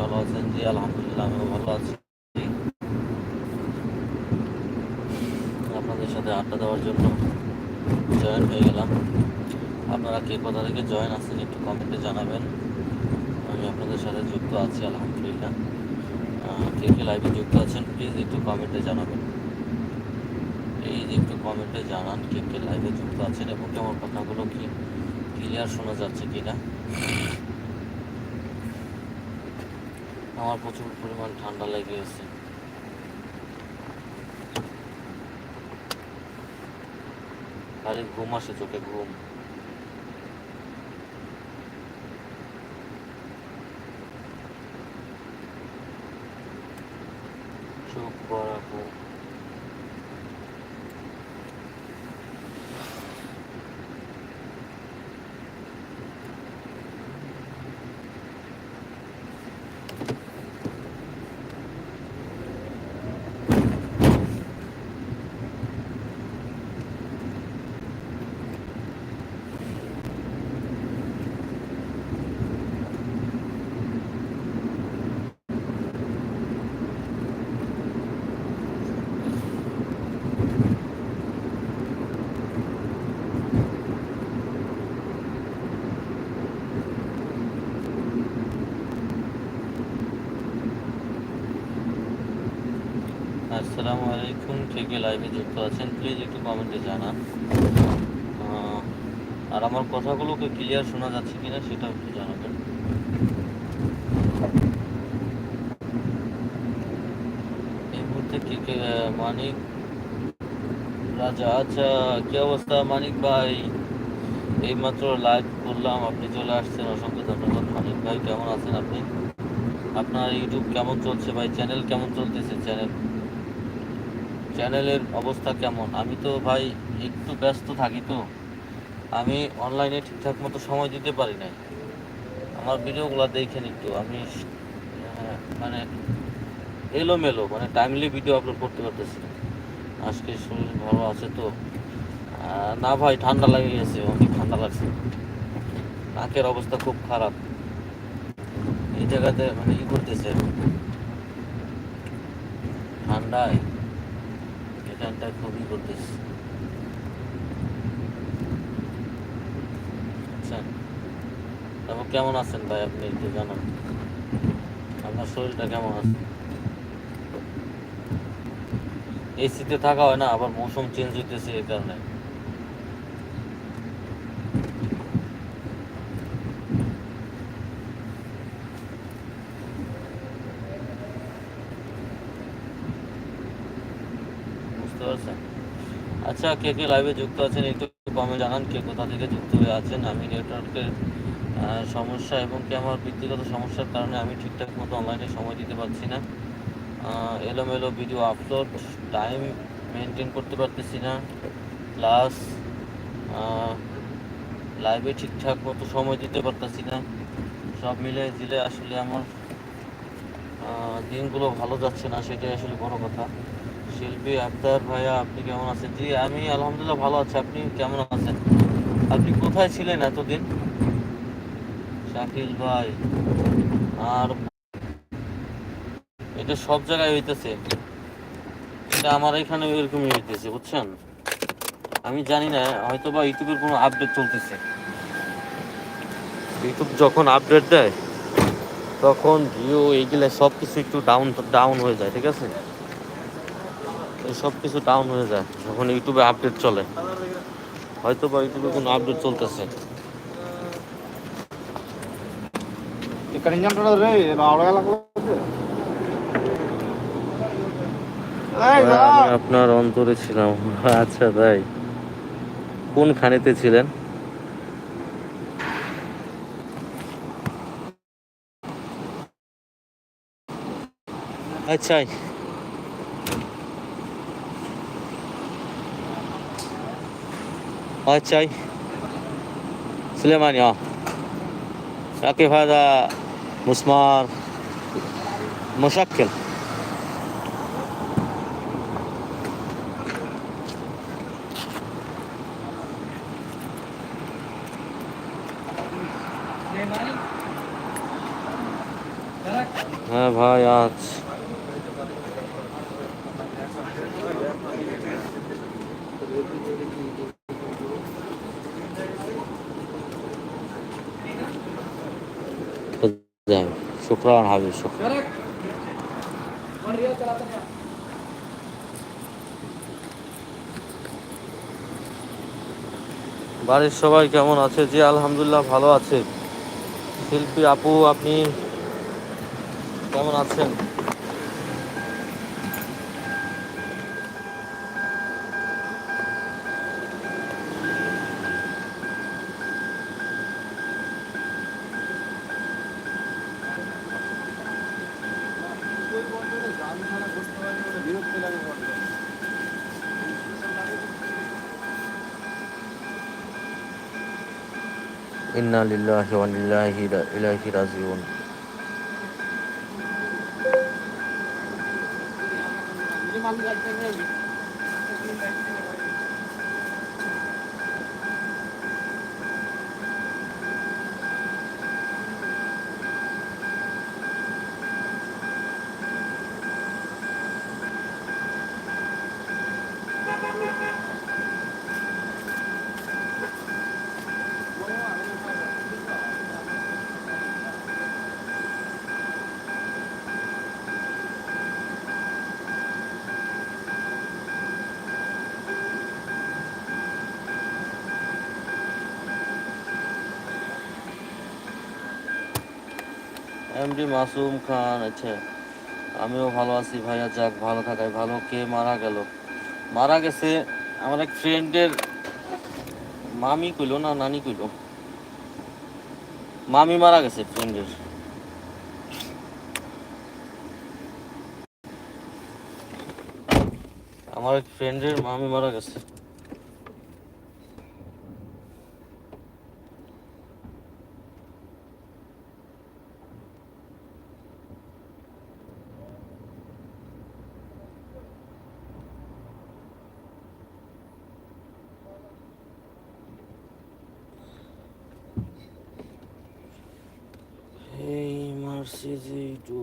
ভালো আছেন জি, আলহামদুলিল্লাহ আমিও ভালো আছি। আপনাদের সাথে আড্ডা দেওয়ার জন্য জয়েন হয়ে গেলাম। আপনারা কে কোথা থেকে জয়েন আছেন একটু কমেন্টে জানাবেন। আমি আপনাদের সাথে যুক্ত আছি, আলহামদুলিল্লাহ। কে কে লাইভে যুক্ত আছেন প্লিজ একটু কমেন্টে জানাবেন। প্লিজ একটু কমেন্টে জানান কে কে লাইভে যুক্ত আছেন এবং কি আমার কথাগুলো কি ক্লিয়ার শোনা যাচ্ছে কিনা। আমার প্রচুর পরিমাণ ঠান্ডা লেগে গেছে। খালি ঘুম আসে চোখে ঘুম। চোখ পড়া ঘুম আসসালামু আলাইকুম, কে কে লাইভে যুক্ত আছেন প্লিজ একটু কমেন্টে জানান। আর আমার কথাগুলোকে ক্লিয়ার শোনা যাচ্ছে কিনা সেটাও একটু জানাবেন। এই মুহূর্তে কে মানিক রাজা আচ্ছা কি অবস্থা মানিক ভাই? এইমাত্র লাইভ করলাম, আপনি চলে আসছেন, অসংখ্য ধন্যবাদ মানিক ভাই, কেমন আছেন আপনি? আপনার ইউটিউব কেমন চলছে ভাই? চ্যানেল কেমন চলতেছে? চ্যানেল চ্যানেলের অবস্থা কেমন? আমি তো ভাই একটু ব্যস্ত থাকি তো। আমি অনলাইনে ঠিকঠাক মতো সময় দিতে পারি না আমার ভিডিওগুলো দেখেন একটু। আমি মানে এলোমেলো মানে টাইমলি ভিডিও আপলোড করতে পারতেছি আজকে শরীর ভালো আছে তো। না ভাই, ঠান্ডা লেগে গেছে, অনেক ঠান্ডা লাগছে। নাকের অবস্থা খুব খারাপ। এই জায়গাতে মানে ই করতেছে। ঠান্ডায় এখানটায় খুবই করতেছে আচ্ছা তারপর কেমন আছেন ভাই আপনি একটু জানান? আপনার শরীরটা কেমন আছে? এসিতে থাকা হয় না, আবার মৌসুম চেঞ্জ হইতেছে এই কারণে। বুঝতে পারছেন আচ্ছা কে কে লাইভে যুক্ত আছেন একটু কমে জানান, কে কোথা থেকে যুক্ত হয়ে আছেন, আমি নেটওয়ার্কের সমস্যা এবং কি আমার ব্যক্তিগত সমস্যার কারণে আমি ঠিকঠাক মতো অনলাইনে সময় দিতে পারছি না। এলোমেলো ভিডিও আপলোড টাইম মেনটেন করতে পারতেছি না। প্লাস লাইভে ঠিকঠাক মতো সময় দিতে পারতেছি না। সব মিলে দিলে আসলে আমার দিনগুলো ভালো যাচ্ছে না, সেটাই আসলে বড় কথা। শিল্পী, আক্তার ভাইয়া, আপনি কেমন আছেন? জি, আমি আলহামদুলিল্লাহ ভালো আছি। আপনি কেমন আছেন? আপনি কোথায় ছিলেন এতদিন? শাকিল ভাই, আর এটা সব জায়গায় হইতেছে। এটা আমার এখানে এরকমই হইতেছে, বুঝছেন? আমি জানি না হয়তো বা ইউটিউবের কোনো আপডেট চলতেছে। ইউটিউব যখন আপডেট দেয়, তখন ভিউ এইগুলো সব কিছু একটু ডাউন ডাউন হয়ে যায়, ঠিক আছে? সব কিছু ডাউন হয়ে যায়। যখন ইউটিউবে আপডেট চলে হয়তো বা ইউটিউবে কোনো আপডেট চলতেছে। আমি আপনার অন্তরে ছিলাম। আচ্ছা তাই কোন খানেতে ছিলেন? আচ্ছা ماتشاي سليماني آه كيف هذا مسمار مشكل. ها भाई आज হ্যাঁ حبيبي শুক্রান বাড়ির সবাই কেমন আছে? জি, আলহামদুলিল্লাহ ভালো আছে। শিল্পী আপু, আপনি কেমন আছেন? إنا لله وإنا إليه راجعون MD Masum Khan আচ্ছা। আমিও ভালো আছি ভাইয়া, যাক, ভালো থাকায় ভালো। কে মারা গেল? মারা গেছে আমার এক ফ্রেন্ডের মামি কইলো, না, নানি কইলো। মামি মারা গেছে ফ্রেন্ডের আমার এক ফ্রেন্ডের মামি মারা গেছে এই মার্সি যে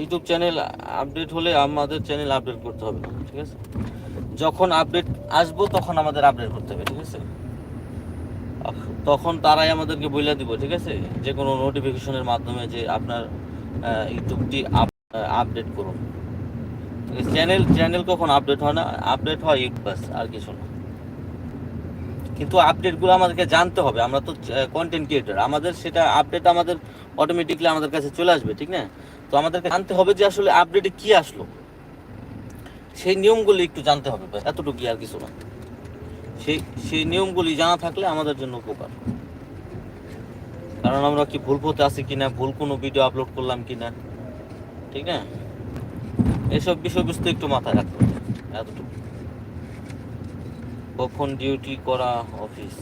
ইউটিউব চ্যানেল আপডেট হলে আমাদের চ্যানেল আপডেট করতে হবে, ঠিক আছে? যখন আপডেট আসব, তখন আমাদের আপডেট করতে হবে, ঠিক আছে? তখন তারাই আমাদেরকে বলে দিব, ঠিক আছে? যে কোনো নোটিফিকেশনের মাধ্যমে যে আপনার ইউটিউবটি আপডেট করুন। চ্যানেল চ্যানেল কখন আপডেট হয় না? আপডেট হয় ইউটিউব আর কিছু না। কিন্তু আপডেটগুলো আমাদেরকে জানতে হবে। আমরা তো কন্টেন্ট ক্রিয়েটর আমাদের সেটা আপডেট আমাদের অটোমেটিকলি আমাদের কাছে চলে আসবে, ঠিক না? তো আমাদেরকে জানতে হবে যে আসলে আপডেটে কি আসলো। সেই নিয়মগুলি একটু জানতে হবে এতটুকু আর কিছু না। সেই সেই নিয়মগুলি জানা থাকলে আমাদের জন্য উপকার। কারণ আমরা কি ভুল পথে আছি কিনা, ভুল কোনো ভিডিও আপলোড করলাম কিনা, ঠিক না? এসব বিষয়বস্তু একটু মাথায় রাখতে হবে, এতটুকু। কখন ডিউটি করা অফিস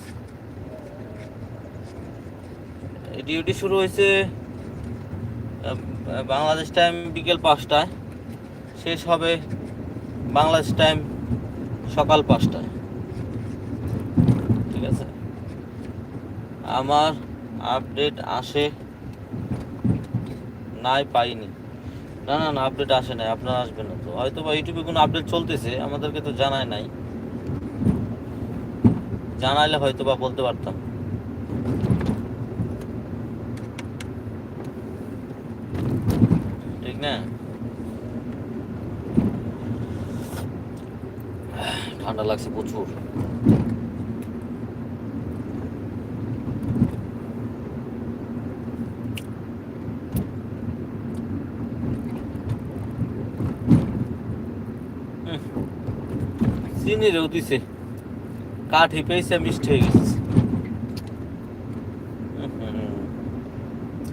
ডিউটি শুরু হয়েছে বাংলাদেশ টাইম বিকেল পাঁচটায়। শেষ হবে বাংলাদেশ টাইম সকাল পাঁচটায়। ঠিক আছে? আমার আপডেট আসে, নাই পাইনি। না না না আপডেট আসে নাই, আপনার আসবে না তো। হয়তো বা ইউটিউবে কোনো আপডেট চলতেছে, আমাদেরকে তো জানায় নাই। জানাইলে হয়তো বা বলতে পারতাম। ঠিক না? ঠান্ডা লাগছে প্রচুর। চিনি রেও কাঠি পেয়েছে, মিষ্টি হয়ে গেছে।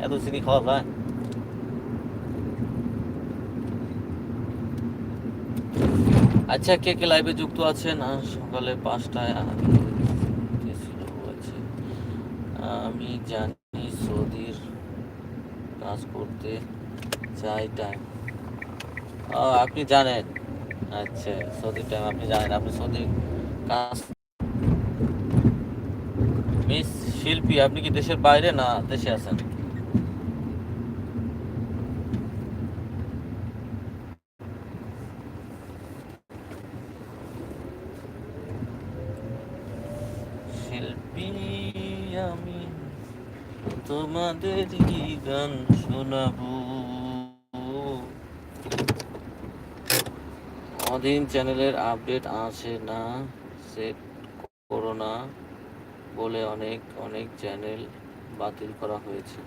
এত চিনি খাওয়া যায়? আচ্ছা কে কে লাইভে যুক্ত আছেন? সকালে পাঁচটায় আমি জানি সৌদির কাজ করতে চাই টাইম আপনি জানেন। আচ্ছা সৌদির টাইম আপনি জানেন, আপনি সৌদির কাজ মিস শিল্পী, আপনি কি দেশের বাইরে না দেশে আছেন? শিল্পী, আমি তোমাদের গান শোনাবো? অধীন চ্যানেলের আপডেট আসে না? সেট করো না। বলে অনেক অনেক চ্যানেল বাতিল করা হয়েছে।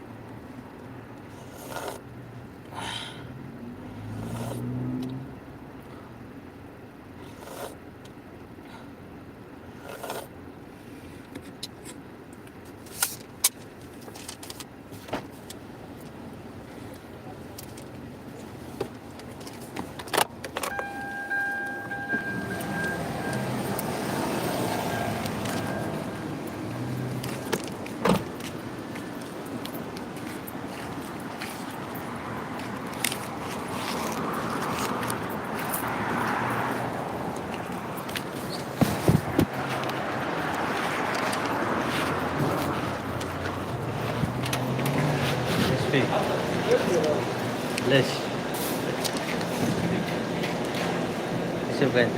ايش يبغى انت؟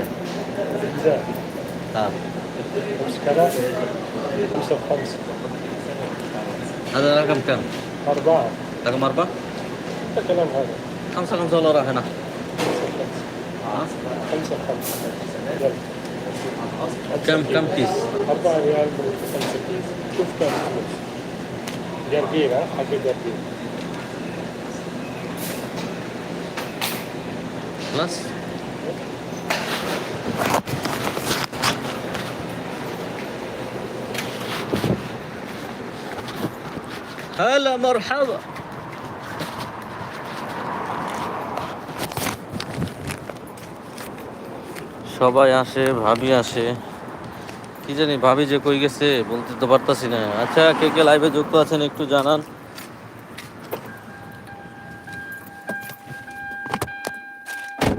زائد اه خمس كلام خمسة وخمسة هذا رقم كم؟ أربعة رقم أربعة؟ ده كلام هذا خمسة خمسة ولا راح هنا؟ خمسة ها؟ خمسة خمسة خمسة يلا. كم كم كيس؟ أربعة ريال خمسة كيس شوف كم فلوس جرجير ها حق جرجير خلاص؟ هلا مرحبا সবাই আসে ভাবি আসে কি জানি ভাবি যে কই গেছে বলতে তো পারতাছি না আচ্ছা কে কে লাইভে যুক্ত আছেন একটু জানান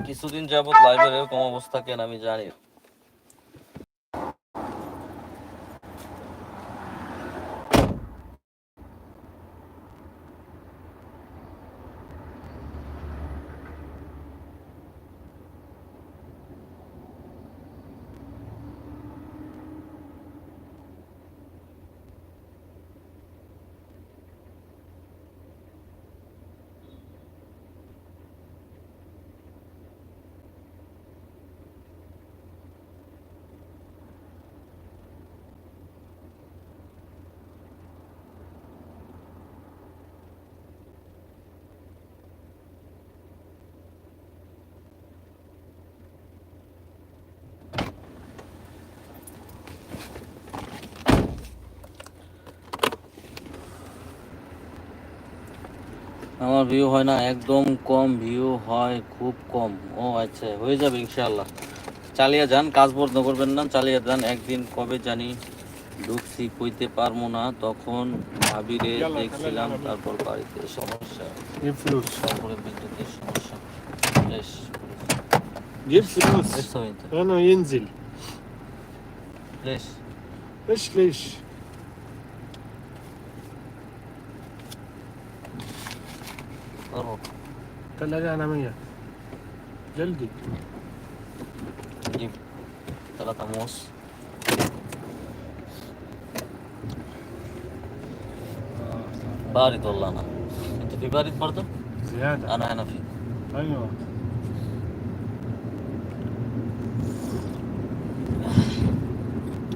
কিছুদিন যাবত লাইভের এরকম অবস্থা কেন আমি জানি আমার ভিউ হয় না একদম কম ভিউ হয় খুব কম ও আচ্ছা হয়ে যাবে ইনশাআল্লাহ চালিয়ে যান কাজ বন্ধ করবেন না চালিয়ে যান একদিন কবে জানি ঢুকছি কইতে পারবো না তখন ভাবিরে ইয়াল্লা, দেখছিলাম তাহলে তারপর বাড়িতে সমস্যা جيب فلوس তারপরে বিদ্যুতের সমস্যা বেশ جيب فلوس ليش سوي انت؟ أنا ينزل ليش؟ ليش ليش قرب ثلاجة عالمية جلدي. جيب ثلاثة موس بارد والله أنا. أنت في بارد برضه؟ زيادة. أنا هنا في. أيوة.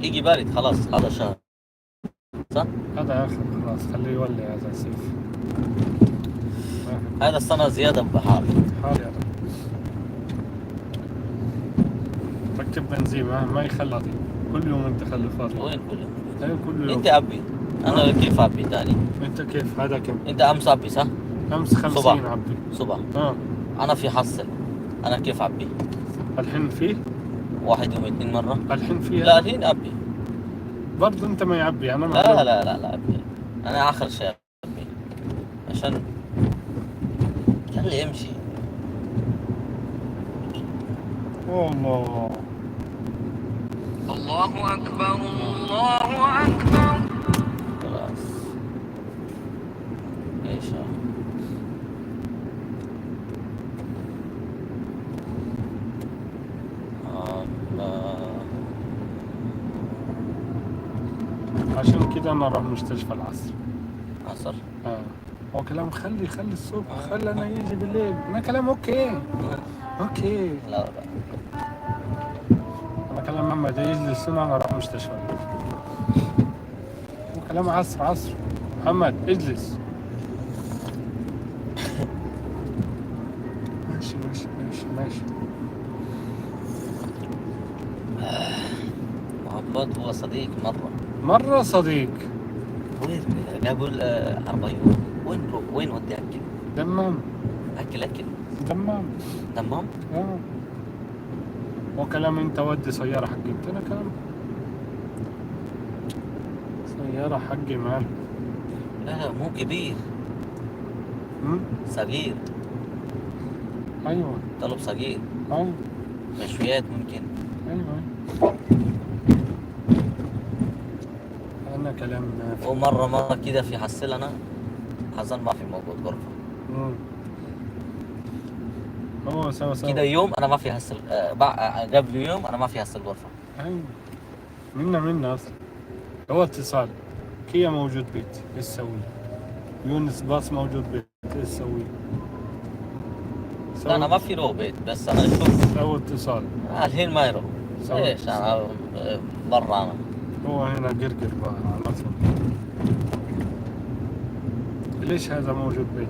يجي بارد خلاص هذا شهر. صح؟ هذا آخر خلاص. خليه يولي هذا سيف هذا السنة زيادة بحار. حار يا رب. ركب بنزين ما, ما يخلي كل يوم انت خلي فاضي. وين كل يوم؟ أيوه كل يوم. انت أبي. أنا كيف أبي تاني؟ انت كيف؟ هذا كم انت أمس أبي صح؟ أمس 50 صباح. عبي صبح آه. أنا في حصل أنا كيف أبي؟ الحين فيه واحد يوم اثنين مرة. الحين فيه لا الحين أبي. برضه أنت ما يعبي أنا ما لا لا لا لا أبي. أنا آخر شيء أبي. عشان خليه يمشي. الله الله أكبر الله أكبر. خلاص. إيش عشان كده أنا أروح مستشفى العصر. عصر؟ آه. هو كلام خلي خلي الصبح خلي أنا يجي بالليل. أنا كلام أوكي. أوكي. لا لا. أنا كلام محمد يجلس هنا أنا أروح مستشفى وكلام عصر عصر. محمد اجلس. ماشي ماشي ماشي ماشي. محمد هو صديق مرة. مرة صديق. وين؟ قبل آه، أربع يوم وين ودي أكل دمام. أكل أكل. دمام. تمام آه. وكلام أنت ودي سيارة حقي. قلت أنا. كلام سيارة حقي مال. لا لا مو كبير؟ صغير. أيوه. طلب صغير. أيوه. مشويات ممكن. أيوه. أنا كلام ومرة مرة كده في حصل أنا حصل ما في موجود غرفة. مم. هو سوا سوا. كده يوم أنا ما في حصل آه، آه، قبل يوم أنا ما في حصل غرفة أيوه منا منا أصلا. هو اتصال. كيا موجود بيت إيش تسوي يونس باص موجود بيت إيش تسوي لا أنا ما في رو بيت بس أنا أشوف. سوى اتصال. آه، الحين ما يروح. ليش؟ آه، برا أنا. هو هنا قرقر بقى على ليش هذا موجود بيت؟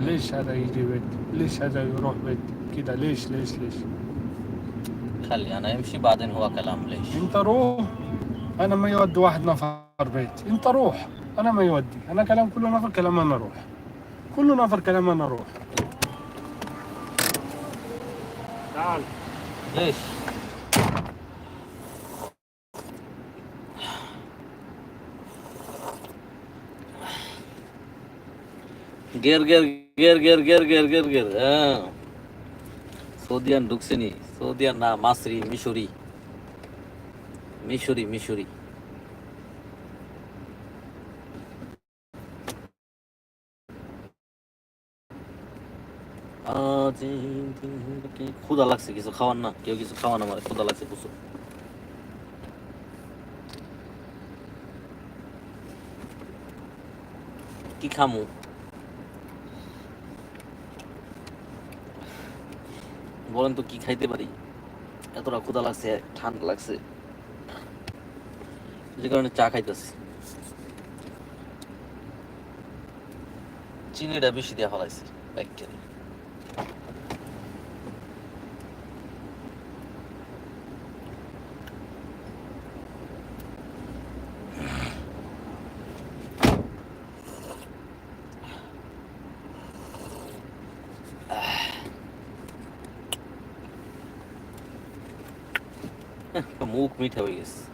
ليش هذا يجي بيت؟ ليش هذا يروح بيت؟ كده ليش ليش ليش؟ خلي أنا يمشي بعدين هو كلام ليش؟ أنت روح. أنا ما يودي واحد نفر بيت. أنت روح. أنا ما يودي. أنا كلام كل نفر كلام أنا أروح كل نفر كلام أنا أروح تعال ليش؟ গের গের গের গের গের গের গের গের হ্যাঁ। সৌদিয়ান ঢুকছেনি। সৌদিয়ান না মাসরি মিশরি। মিশরি মিশরি। ক্ষুধা লাগছে, কিছু খাওয়ার না, কেউ কিছু খাওয়ান আমার ক্ষুদা লাগছে প্রচুর। কি খামু? বলেন তো কি খাইতে পারি? এতটা ক্ষুধা লাগছে, ঠান্ডা লাগছে। যে কারণে চা খাইতেছি। চিনিটা বেশি দেওয়া ফেলাইছে ব্যাগকে মুখ মিঠা হয়ে গেছে।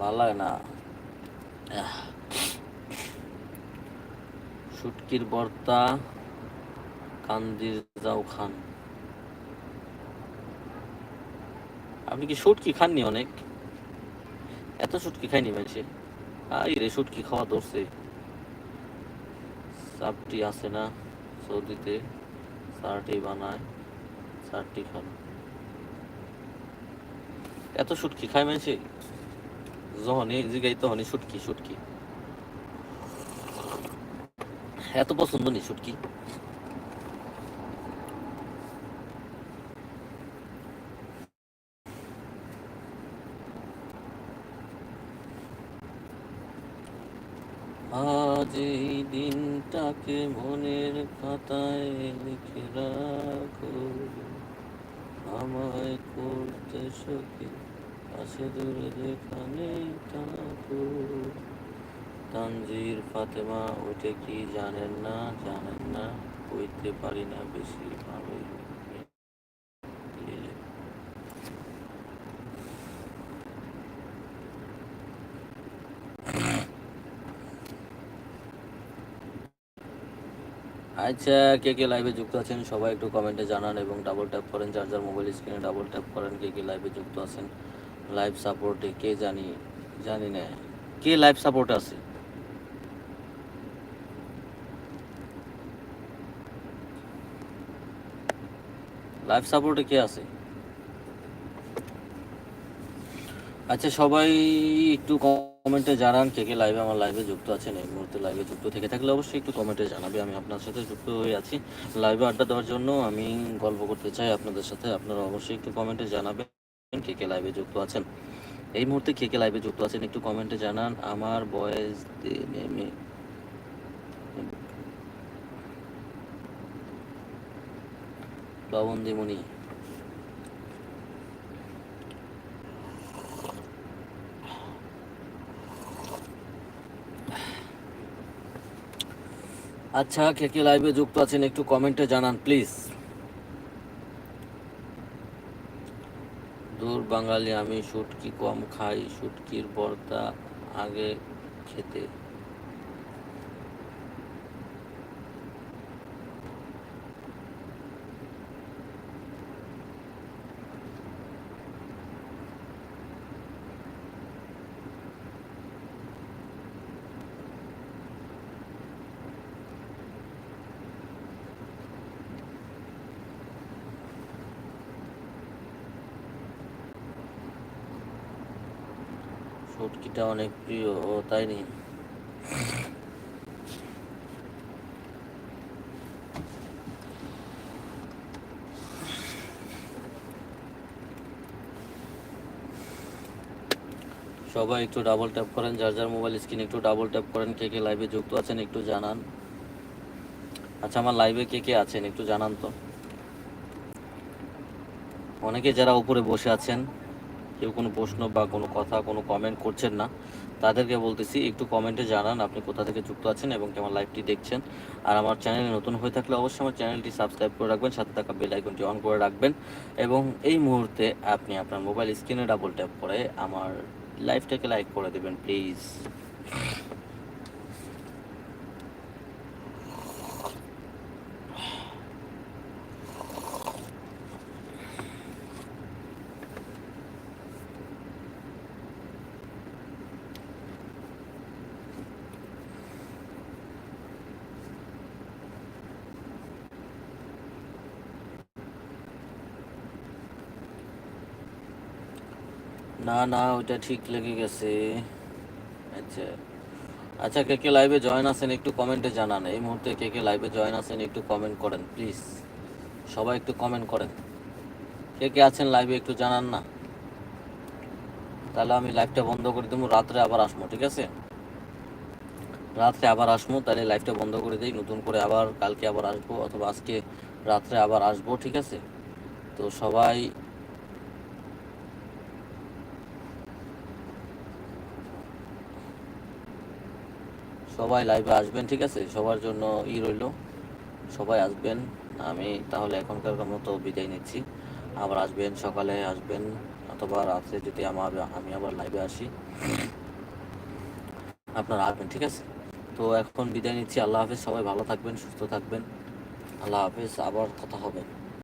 ভালো লাগে না। শুটকির বর্তা কান্দির যাও খান। আপনি কি শুটকি খাননি অনেক? এত শুটকি খাইনি মানুষে আই রে শুটকি খাওয়া ধরছে। চাপটি আছে না? সৌদিতে চারটি বানায়, চারটি খান এত শুটকি, খায় মানুষে যখনই জিগাই তখনই শুটকি শুটকি। এত পছন্দ নেই শুটকি। এই দিনটাকে মনের খাতায় লিখে রাখো। আমায় করতে সখী, পাশে দূরে যেখানে থাকো। তানজির ফাতেমা ওইটা কি জানেন না? জানেন না, কইতে পারি না বেশি ভালোই। আচ্ছা কে কে লাইভে যুক্ত আছেন সবাই একটু কমেন্টে জানান এবং ডাবল ট্যাপ করেন, যার মোবাইল স্ক্রিনে ডাবল ট্যাপ করেন, কে কে লাইভে যুক্ত আছেন লাইভ সাপোর্টে কে জানি জানি না, কে লাইভ সাপোর্ট আছে? লাইভ সাপোর্টে কে আছে? আচ্ছা সবাই একটু কমেন্টে জানান কে কে লাইভে আমার লাইভে যুক্ত আছেন, এই মুহূর্তে লাইভে যুক্ত থেকে থাকলে অবশ্যই একটু কমেন্টে জানাবে। আমি আপনার সাথে যুক্ত হয়ে আছি। লাইভে আড্ডা দেওয়ার জন্য আমি গল্প করতে চাই আপনাদের সাথে। আপনারা অবশ্যই একটু কমেন্টে জানাবেন কে কে লাইভে যুক্ত আছেন। এই মুহূর্তে কে কে লাইভে যুক্ত আছেন একটু কমেন্টে জানান। আমার বয়েস নেমে লবন্দিমণি আচ্ছা কে কে লাইভে যুক্ত আছেন একটু কমেন্টে জানান প্লিজ দূর বাঙালি, আমি শুটকি কম খাই, শুটকির ভর্তা আগে খেতে। শুটকিটা অনেক প্রিয়, ও তাই নি? সবাই একটু ডাবল ট্যাপ করেন, যার যার মোবাইল স্ক্রিন একটু ডাবল ট্যাপ করেন, কে কে লাইভে যুক্ত আছেন একটু জানান। আচ্ছা আমার লাইভে কে কে আছেন একটু জানান তো। অনেকে যারা উপরে বসে আছেন কেউ কোনো প্রশ্ন বা কোনো কথা, কোনো কমেন্ট করছেন না। তাদেরকে বলতেছি, একটু কমেন্টে জানান আপনি কোথা থেকে যুক্ত আছেন এবং কেমন লাইভটি দেখছেন। আর আমার চ্যানেলে নতুন হয়ে থাকলে অবশ্যই আমার চ্যানেলটি সাবস্ক্রাইব করে রাখবেন, সাথে থাকা বেল আইকনটি অন করে রাখবেন এবং এই মুহূর্তে আপনি আপনার মোবাইল স্ক্রিনে ডাবল ট্যাপ করে আমার লাইভটাকে লাইক করে দেবেন প্লিজ না, ওইটা ঠিক লেগে গেছে। আচ্ছা। আচ্ছা কে কে লাইভে জয়েন আছেন একটু কমেন্টে জানান। এই মুহূর্তে কে কে লাইভে জয়েন আছেন একটু কমেন্ট করেন প্লিজ সবাই একটু কমেন্ট করেন। কে কে আছেন লাইভে একটু জানান না। তাহলে আমি লাইভটা বন্ধ করে দেবো, রাত্রে আবার আসব, ঠিক আছে? রাত্রে আবার আসব, তাহলে লাইভটা বন্ধ করে দিই, নতুন করে আবার কালকে আবার আসব, অথবা আজকে রাত্রে আবার আসব, ঠিক আছে? তো সবাই সবাই লাইভে আসবেন, ঠিক আছে? সবার জন্য ই রইল। সবাই আসবেন। আমি তাহলে এখনকার মতো বিদায় নিচ্ছি। আবার আসবেন, সকালে আসবেন, অথবা রাত্রে যদি আমার, আমি আবার লাইভে আসি। আপনারা আসবেন, ঠিক আছে? তো এখন বিদায় নিচ্ছি। আল্লাহ হাফেজ। সবাই ভালো থাকবেন, সুস্থ থাকবেন। আল্লাহ হাফেজ। আবার কথা হবে।